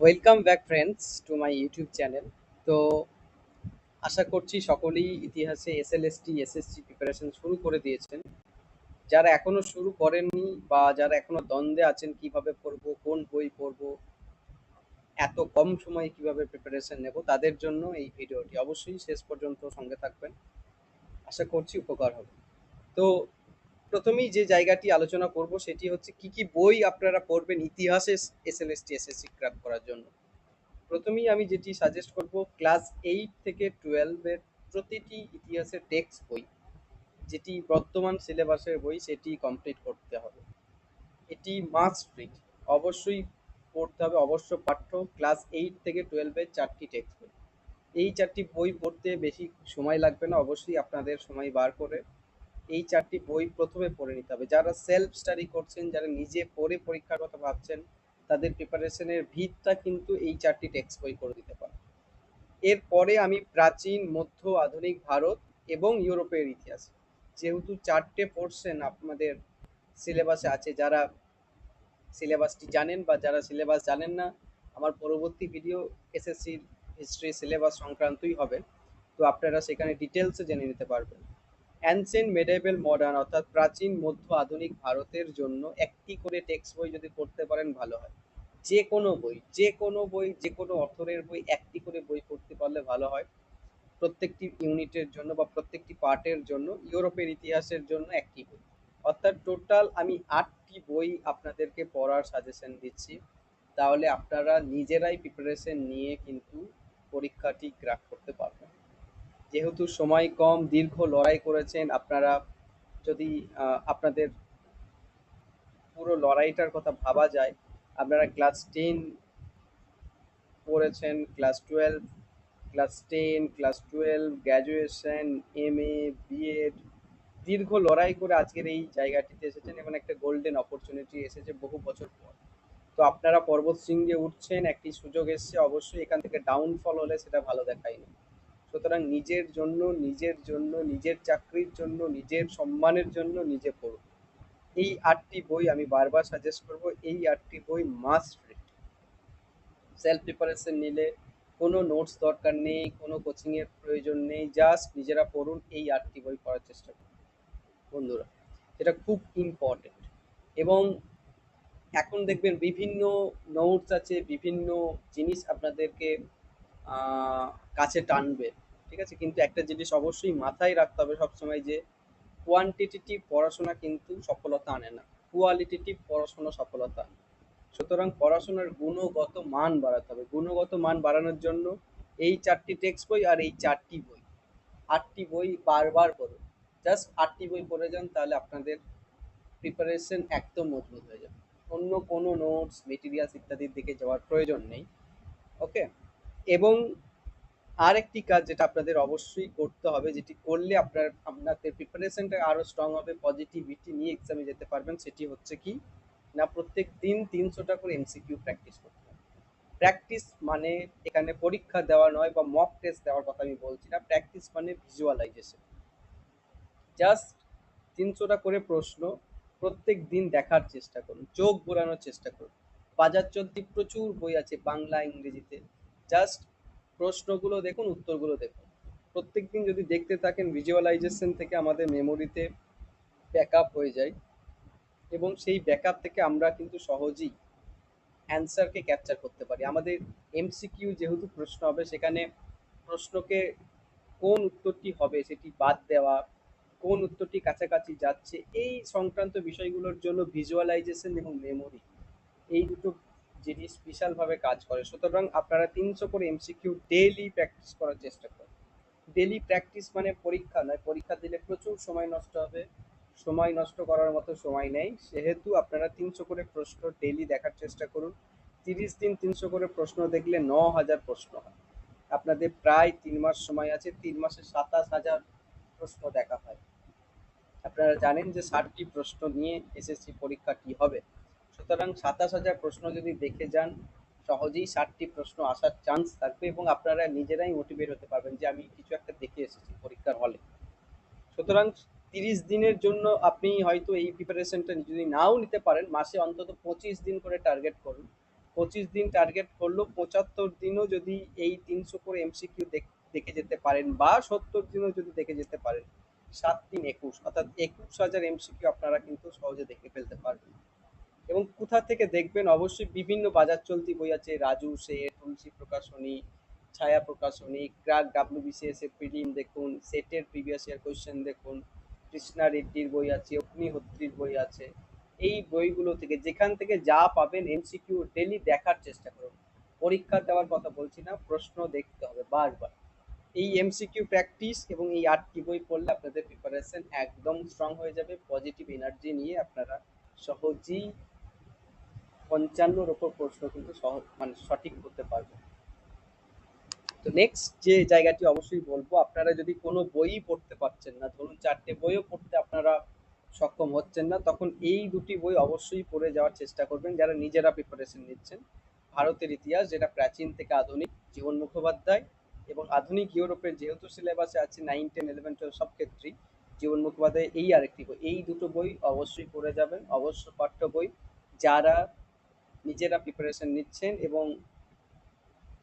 Welcome back friends to my YouTube channel তো আশা করছি সকলেই ইতিহাসে এসএলএসটি এসএসসি প্রিপারেশন শুরু করে দিয়েছেন। যারা এখনও শুরু করেননি বা যারা এখনও দ্বন্দ্বে আছেন, কীভাবে পড়ব, কোন বই পড়ব, এত কম সময়ে কীভাবে প্রিপারেশন নেব, তাদের জন্য এই ভিডিওটি অবশ্যই শেষ পর্যন্ত সঙ্গে থাকবেন। আশা করছি উপকার হবে। তো প্রথমেই যে জায়গাটি আলোচনা করব সেটি হচ্ছে কি কি বই আপনারা পড়বেন ইতিহাসে এসএলএসটি এসএসসি ক্র্যাক করার জন্য। প্রথমেই আমি যেটি সাজেস্ট করব ক্লাস এইট থেকে টুয়েলভের প্রতিটি ইতিহাসের টেক্সট বই, যেটি বর্তমান সিলেবাসের বই সেটি কমপ্লিট করতে হবে। এটি মাস্ট রিড অবশ্যই পড়তে হবে, অবশ্য পাঠ্য ক্লাস এইট থেকে টুয়েলভের চারটি টেক্সট বই। এই চারটি বই পড়তে বেশি সময় লাগবে না, অবশ্যই আপনাদের সময় বার করে এই চারটি বই প্রথমে পড়ে নিতে হবে। যারা সেলফ স্টাডি করছেন, যারা নিজে পড়ে পরীক্ষার কথা ভাবছেন, তাদের প্রিপারেশনের ভিতটা কিন্তু এই চারটি টেক্সট বই করে দিতে পারে। এরপরে আমি প্রাচীন, মধ্য, আধুনিক ভারত এবং ইউরোপের ইতিহাস। যেহেতু চারটে পোর্শন আপনাদের সিলেবাসে আছে, যারা সিলেবাসটি জানেন বা যারা সিলেবাস জানেন না, আমার পরবর্তী ভিডিও এসএসসির হিস্ট্রি সিলেবাস সংক্রান্তই হবে। তো আপনারা সেখানে ডিটেলসে জেনে নিতে পারবেন। অ্যানসেন্ট মেডেবেল মডার্ন অর্থাৎ প্রাচীন, মধ্য, আধুনিক ভারতের জন্য একটি করে টেক্সট বই যদি পড়তে পারেন, ভালো হয়। যে কোনো বই, যে কোনো বই, যে কোনো অথরের বই একটি করে বই পড়তে পারলে ভালো হয়। প্রত্যেকটি ইউনিটের জন্য বা প্রত্যেকটি পার্টের জন্য, ইউরোপের ইতিহাসের জন্য একটি বই। অর্থাৎ টোটাল আমি আটটি বই আপনাদেরকে পড়ার সাজেশন দিচ্ছি। তাহলে আপনারা নিজেরাই প্রিপারেশন নিয়ে কিন্তু পরীক্ষাটি ক্র্যাক করতে পারবেন। যেহেতু সময় কম, দীর্ঘ লড়াই করেছেন, আপনারা যদি আপনাদের পুরো লড়াইটার কথা ভাবা যায়, আপনারা ক্লাস টেন পড়েছেন, class twelve, class ten, class twelve, graduation, M A, B Ed, দীর্ঘ লড়াই করে আজকের এই জায়গাটিতে এসেছেন এবং একটা গোল্ডেন অপরচুনিটি এসেছে বহু বছর পর। তো আপনারা পর্বত শৃঙ্গে উঠছেন, একটি সুযোগ এসছে, অবশ্যই এখান থেকে ডাউনফল হলে সেটা ভালো দেখায়নি সুতরাং নিজের জন্য নিজের জন্য, নিজের চাকরির জন্য, নিজের সম্মানের জন্য নিজে পড়ুন। এই আটটি বই আমি বারবার সাজেস্ট করব, এই আটটি বই মাস্ট রিড সেলফ প্রিপারেশন নিলে কোনো নোটস দরকার নেই, কোনো কোচিংয়ের প্রয়োজন নেই জাস্ট নিজেরা পড়ুন এই আটটি বই পড়ার চেষ্টা করুন। বন্ধুরা, এটা খুব ইম্পর্টেন্ট এবং এখন দেখবেন বিভিন্ন নোটস আছে, বিভিন্ন জিনিস আপনাদেরকে কাছে টানবে, ঠিক আছে? কিন্তু একটা জিনিস অবশ্যই মাথায় রাখতে হবে সবসময় যে কোয়ান্টিটেটিভ পড়াশোনা কিন্তু সফলতা আনে না। কোয়ালিটেটিভ পড়াশোনা সফলতা আনে সুতরাং পড়াশোনার গুণগত মান বাড়াতে হবে। গুণগত মান বাড়ানোর জন্য এই চারটি টেক্সট বই আর এই চারটি বই। আটটি বই বারবার পড়ুন। জাস্ট আটটি বই পড়ে যান, তাহলে আপনাদের প্রিপারেশন একদম মজবুত হয়ে যাবে। অন্য কোনো নোটস মেটেরিয়ালস ইত্যাদির দিকে যাওয়ার প্রয়োজন নেই। ওকে এবং আর একটি কাজ যেটা আপনাদের অবশ্যই করতে হবে, যেটি করলে আপনার, আপনাদের প্রিপারেশনটা আরও স্ট্রং হবে পজিটিভিটি নিয়ে এক্সামে যেতে পারবেন, সেটি হচ্ছে কি, না প্রত্যেক দিন তিনশোটা করে এমসিকিউ প্র্যাকটিস করতে হবে। প্র্যাকটিস মানে এখানে পরীক্ষা দেওয়া নয় বা মক টেস্ট দেওয়ার কথা আমি বলছি না প্র্যাকটিস মানে ভিজুয়ালাইজেশন জাস্ট তিনশোটা করে প্রশ্ন প্রত্যেক দিন দেখার চেষ্টা করুন, চোখ বোলানোর চেষ্টা করুন। বাজার চলতি প্রচুর বই আছে বাংলা, ইংরেজিতে। জাস্ট প্রশ্নগুলো দেখুন, উত্তরগুলো দেখুন। প্রত্যেক দিন যদি দেখতে থাকেন ভিজুয়ালাইজেশন থেকে আমাদের মেমোরিতে ব্যাক হয়ে যায় এবং সেই ব্যাক থেকে আমরা কিন্তু সহজেই অ্যান্সারকে ক্যাপচার করতে পারি। আমাদের এমসিকিউ যেহেতু প্রশ্ন হবে, সেখানে প্রশ্নকে কোন উত্তরটি হবে সেটি বাদ দেওয়া, কোন উত্তরটি কাছাকাছি যাচ্ছে, এই সংক্রান্ত বিষয়গুলোর জন্য ভিজুয়ালাইজেশন এবং মেমোরি এই দুটো জিনিস বিশালভাবে কাজ করে সুতরাং আপনারা তিনশো করে এমসিকিউ ডেলি প্র্যাকটিস করার চেষ্টা করুন। ডেলি প্র্যাকটিস মানে পরীক্ষা নয়, পরীক্ষা দিলে প্রচুর সময় নষ্ট হবে। সময় নষ্ট করার মতো সময় নেই। সেহেতু আপনারা তিনশো করে প্রশ্ন ডেলি দেখার চেষ্টা করুন। তিরিশ দিন তিনশো করে প্রশ্ন দেখলে ন হাজার প্রশ্ন হয়। আপনাদের প্রায় তিন মাস সময় আছে, তিন মাসে সাতাশ হাজার প্রশ্ন দেখা হয়। আপনারা জানেন যে ষাটটি প্রশ্ন নিয়ে এসএসসি পরীক্ষাটি হবে? সুতরাং সাতাশ হাজার প্রশ্ন যদি দেখে যান, সহজেই ষাটটি প্রশ্ন আসার চান্স থাকবে এবং আপনারা নিজেরাই মোটিভেট হতে পারবেন যে আমি কিছু একটা দেখে এসেছি পরীক্ষার হলে। সুতরাং তিরিশ দিনের জন্য আপনি হয়তো এই প্রিপারেশনটা যদি নাও নিতে পারেন, মাসে অন্তত পঁচিশ দিন করে টার্গেট করুন। পঁচিশ দিন টার্গেট করল পঁচাত্তর দিনও যদি এই তিনশো করে এমসিকিউ দেখে যেতে পারেন বা সত্তর দিনও যদি দেখে যেতে পারেন, সাত তিন একুশ, অর্থাৎ একুশ হাজার এমসিকিউ আপনারা কিন্তু সহজে দেখে ফেলতে পারবেন। এবং কোথা থেকে দেখবেন অবশ্যই বিভিন্ন বাজার চলতি বই আছে। রাজু, সে, তুলসী প্রকাশনী, ছায়া প্রকাশনী, ক্রাক, ডাব্লিউবিসিএস এর প্রিলিম দেখুন, সেটের প্রিভিয়াস ইয়ার কোয়েশ্চেন দেখুন, কৃষ্ণা রেড্ডির বই আছে, অগ্নিহোত্রীর বই আছে। এই বইগুলো থেকে যেখান থেকে যা পাবেন এমসিকিউ ডেলি দেখার চেষ্টা করুন। পরীক্ষা দেওয়ার কথা বলছি না, প্রশ্ন দেখতে হবে বারবার। এই এমসিকিউ প্র্যাকটিস এবং এই আটটি বই পড়লে আপনাদের প্রিপারেশন একদম স্ট্রং হয়ে যাবে পজিটিভ এনার্জি নিয়ে আপনারা সহজেই পঞ্চান্নর ওপর প্রশ্ন কিন্তু মানে সঠিক করতে পারবেন তো নেক্সট যে জায়গাটি অবশ্যই বলব, আপনারা যদি কোনো বই পড়তে পারছেন না, ধরুন চারটে বইও পড়তে আপনারা সক্ষম হচ্ছেন না, তখন এই দুটি বই অবশ্যই পড়ে যাওয়ার চেষ্টা করবেন যারা নিজেরা প্রিপারেশন নিচ্ছেন। ভারতের ইতিহাস, যেটা প্রাচীন থেকে আধুনিক, জীবন মুখোপাধ্যায় এবং আধুনিক ইউরোপের যেহেতু সিলেবাসে আছে নাইন টেন ইলেভেন টুয়েলভ সব ক্ষেত্রেই জীবন মুখোপাধ্যায় এই আরেকটি বই। এই দুটো বই অবশ্যই পড়ে যাবেন। অবশ্য পাঠ্য বই, যারা নিজেরা প্রিপারেশন নিচ্ছেন এবং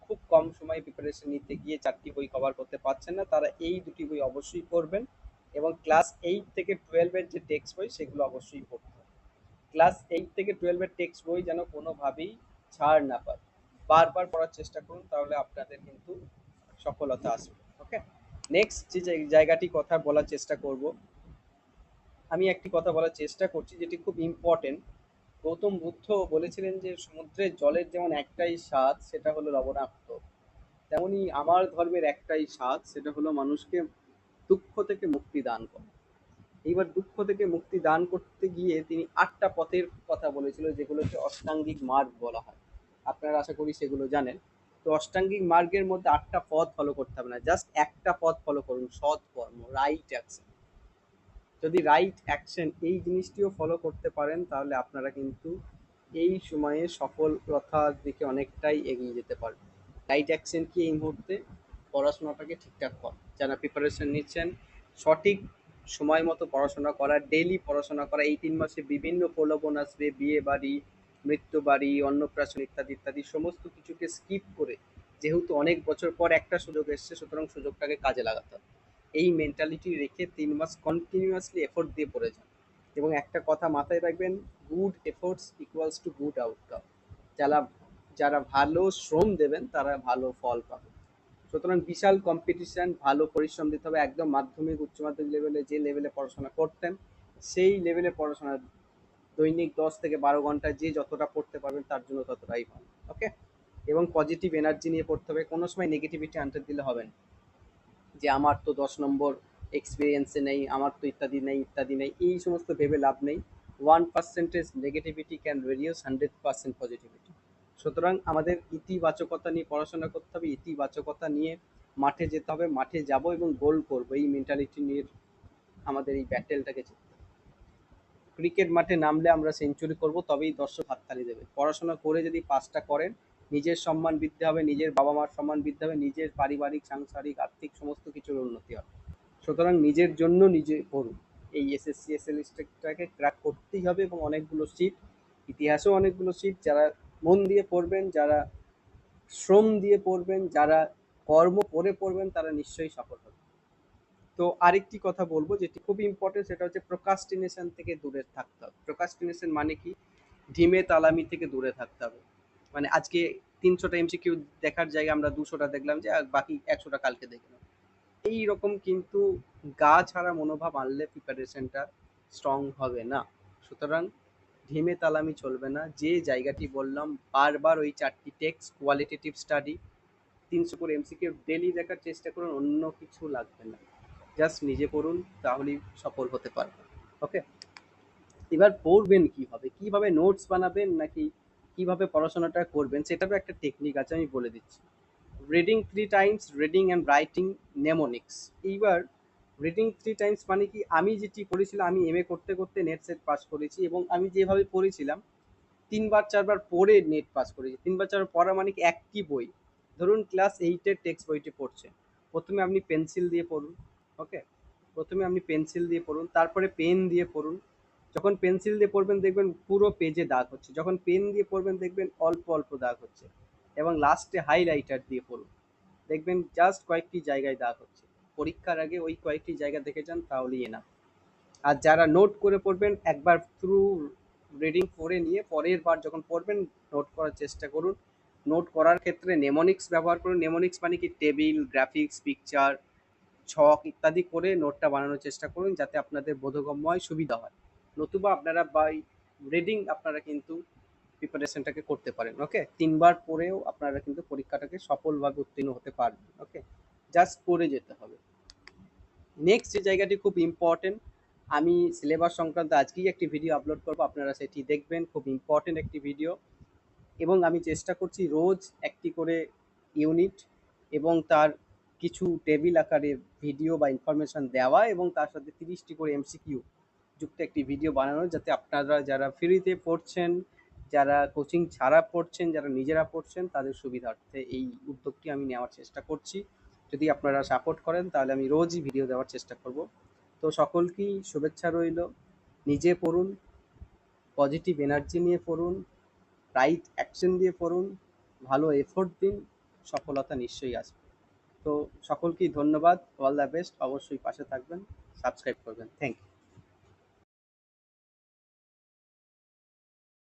খুব কম সময়ে প্রিপারেশন নিতে গিয়ে চারটি বই কভার করতে পারছেন না, তারা এই দুটি বই অবশ্যই পড়বেন এবং ক্লাস এইট থেকে টুয়েলভের যে টেক্সট বই, সেগুলো অবশ্যই পড়তে ক্লাস এইট থেকে টুয়েলভের টেক্সট বই যেন কোনোভাবেই ছাড় না পায়। বারবার পড়ার চেষ্টা করুন, তাহলে আপনাদের কিন্তু সফলতা আসবে ওকে নেক্সট যে জায়গাটি কথা বলার চেষ্টা করব, আমি একটি কথা বলার চেষ্টা করছি যেটি খুব ইম্পর্টেন্ট গৌতম বুদ্ধ বলেছিলেন যে, সমুদ্রের জলের যেমন একটাই স্বাদ, সেটা হলো লবণাক্ত। তেমনি আমার ধর্মের একটাই স্বাদ, সেটা হলো মানুষকে দুঃখ থেকে মুক্তি দান করা। এইবার দুঃখ থেকে মুক্তি দান করতে গিয়ে তিনি আটটা পথের কথা বলেছিল যেগুলোকে অষ্টাঙ্গিক মার্গ বলা হয়। আপনারা আশা করি সেগুলো জানেন। তো অষ্টাঙ্গিক মার্গের মধ্যে আটটা পথ ফলো করতে হবে না জাস্ট একটা পথ ফলো করুন, সৎ কর্ম রাইট অ্যাকশন যদি রাইট অ্যাকশন এই জিনিসটিও ফলো করতে পারেন, তাহলে আপনারা কিন্তু এই সময়ে সফলতার দিকে অনেকটাই এগিয়ে যেতে পারবেন। রাইট অ্যাকশন কি এই মুহূর্তে? পড়াশোনাটাকে ঠিকঠাক কর। যারা প্রিপারেশন নিচ্ছেন, সঠিক সময় মতো পড়াশোনা করা ডেলি পড়াশোনা করা এই তিন মাসে বিভিন্ন প্রলোভন আসবে, বিয়ে বাড়ি, মৃত্যু বাড়ি, অন্নপ্রাশন ইত্যাদি ইত্যাদি, সমস্ত কিছুকে স্কিপ করে, যেহেতু অনেক বছর পর একটা সুযোগ এসছে, সুতরাং সুযোগটাকে কাজে লাগাতে হবে। এই মেন্টালিটি রেখে তিন মাস কন্টিনিউয়াসলি এফোর্ট দিয়ে পড়ে যান। এবং একটা কথা মাথায় রাখবেন good efforts equals to good outcome যারা যারা ভালো শ্রম দেবেন, তারা ভালো ফল পাবে সুতরাং বিশাল কম্পিটিশান ভালো পরিশ্রম দিতে হবে। একদম মাধ্যমিক, উচ্চ মাধ্যমিক লেভেলে যে লেভেলে পড়াশোনা করতেন, সেই লেভেলে পড়াশোনা দৈনিক দশ থেকে বারো ঘণ্টা যে যতটা পড়তে পারবেন, তার জন্য ততটাই ভালো। ওকে এবং পজিটিভ এনার্জি নিয়ে পড়তে হবে। কোনো সময় নেগেটিভিটি আনতে দিলে হবে না। যে আমার তো দশ নম্বর এক্সপিরিয়েন্সে নেই, আমার তো ইত্যাদি নেই ইত্যাদি নেই, এই সমস্ত ভেবে লাভ নেই। One percentage negativity can reduce hundred percent positivity সুতরাং আমাদের ইতিবাচকতা নিয়ে পড়াশোনা করতে হবে, ইতিবাচকতা নিয়ে মাঠে যেতে হবে, মাঠে যাব এবং গোল করব, এই মেন্টালিটি নিয়ে আমাদের এই ব্যাটেলটাকে জিততে ক্রিকেট মাঠে নামলে আমরা সেঞ্চুরি করব, তবেই দর্শক হাততালি দেবে। পড়াশোনা করে যদি পাঁচটা করেন নিজের সম্মান বৃদ্ধি হবে, নিজের বাবা মার সম্মান বৃদ্ধি হবে, নিজের পারিবারিক, সাংসারিক, আর্থিক সমস্ত কিছুর উন্নতি হবে। সুতরাং নিজের জন্য নিজে পড়ুন। এই এসএসসি এসএলএসটাকে ক্র্যাক করতেই হবে এবং অনেকগুলো সিট ইতিহাসেও অনেকগুলো সিট যারা মন দিয়ে পড়বেন, যারা শ্রম দিয়ে পড়বেন, যারা কর্ম করে পড়বেন, তারা নিশ্চয়ই সফল হবে। তো আরেকটি কথা বলব যেটি খুব ইম্পর্টেন্ট সেটা হচ্ছে প্রোকাস্টিনেশন থেকে দূরে থাকতে হবে। প্রোকাস্টিনেশন মানে কি? ঢিমে, তালামি থেকে দূরে থাকতে হবে। মানে আজকে তিনশোটা এমসিকিউ দেখার জায়গায় আমরা দুশোটা দেখলাম যে বাকি একশোটা কালকে দেখলাম। এই রকম কিন্তু গা ছাড়া মনোভাব আনলে প্রিপারেশনটা স্ট্রং হবে না। সুতরাং ঢিমে তালামি চলবে না। যে জায়গাটি বললাম, বারবার ওই চারটি টেক্সট কোয়ালিটেটিভ স্টাডি তিনশো করে এমসিকিউ ডেলি দেখার চেষ্টা করুন, অন্য কিছু লাগবে না। জাস্ট নিজে করুন তাহলেই সফল হতে পারবেন। ওকে এবার পড়বেন কীভাবে? কীভাবে নোটস বানাবেন নাকি কীভাবে পড়াশোনাটা করবেন সেটারও একটা টেকনিক আছে, আমি বলে দিচ্ছি। Reading three times reading and writing mnemonics এইবার রিডিং থ্রি টাইমস মানে কি, আমি যেটি পড়েছিলাম আমি এম এ করতে করতে নেট সেট পাস করেছি এবং আমি যেভাবে পড়েছিলাম, তিনবার চারবার পড়ে নেট পাস করেছি। তিনবার চারবার পড়া মানে কি একটি বই। ধরুন ক্লাস এইটের টেক্সট বইটি পড়ছেন। প্রথমে আপনি পেন্সিল দিয়ে পড়ুন ওকে প্রথমে আপনি পেন্সিল দিয়ে পড়ুন, তারপরে পেন দিয়ে পড়ুন যখন পেন্সিল দিয়ে পড়বেন, দেখবেন পুরো পেজে দাগ হচ্ছে। যখন পেন দিয়ে পড়বেন, দেখবেন অল্প অল্প দাগ হচ্ছে এবং লাস্টে হাইলাইটার দিয়ে পড়ুন। দেখবেন জাস্ট কয়েকটি জায়গায় দাগ হচ্ছে। পরীক্ষার আগে ওই কয়েকটি জায়গা দেখে যান, তাহলেই না আর যারা নোট করে পড়বেন, একবার থ্রু রিডিং পড়ে নিয়ে পরের বার যখন পড়বেন নোট করার চেষ্টা করুন। নোট করার ক্ষেত্রে নেমোনিক্স ব্যবহার করুন। নেমোনিক্স মানে কি? টেবিল গ্রাফিক্স পিকচার ছক ইত্যাদি করে নোটটা বানানোর চেষ্টা করুন, যাতে আপনাদের বোধগম্য হয় সুবিধা হয়। নতুবা আপনারা বাই রিডিং আপনারা কিন্তু প্রিপারেশনটাকে করতে পারেন ওকে তিনবার পড়েও আপনারা কিন্তু পরীক্ষাটাকে সফলভাবে উত্তীর্ণ হতে পারবেন ওকে জাস্ট করে যেতে হবে। নেক্সট যে জায়গাটি খুব ইম্পর্টেন্ট আমি সিলেবাস সংক্রান্ত আজকেই একটি ভিডিও আপলোড করব, আপনারা সেটি দেখবেন, খুব ইম্পর্টেন্ট একটি ভিডিও এবং আমি চেষ্টা করছি রোজ একটি করে ইউনিট এবং তার কিছু টেবিল আকারে ভিডিও বা ইনফরমেশন দেওয়া এবং তার সাথে তিরিশটি করে এমসিকিউ যুক্ত একটি ভিডিও বানানো যাতে আপনারা যারা ফ্রিতে পড়ছেন, যারা কোচিং ছাড়া পড়ছেন, যারা নিজেরা পড়ছেন, তাদের সুবিধার্থে এই উদ্যোগটি আমি নেওয়ার চেষ্টা করছি। যদি আপনারা সাপোর্ট করেন, তাহলে আমি রোজই ভিডিও দেওয়ার চেষ্টা করব। তো সকলকেই শুভেচ্ছা রইল। নিজে পড়ুন পজিটিভ এনার্জি নিয়ে পড়ুন রাইট অ্যাকশন দিয়ে পড়ুন, ভালো এফোর্ট দিন, সফলতা নিশ্চয়ই আসবে। তো সকলকেই ধন্যবাদ। অল দ্য বেস্ট অবশ্যই পাশে থাকবেন। সাবস্ক্রাইব করবেন। Thank you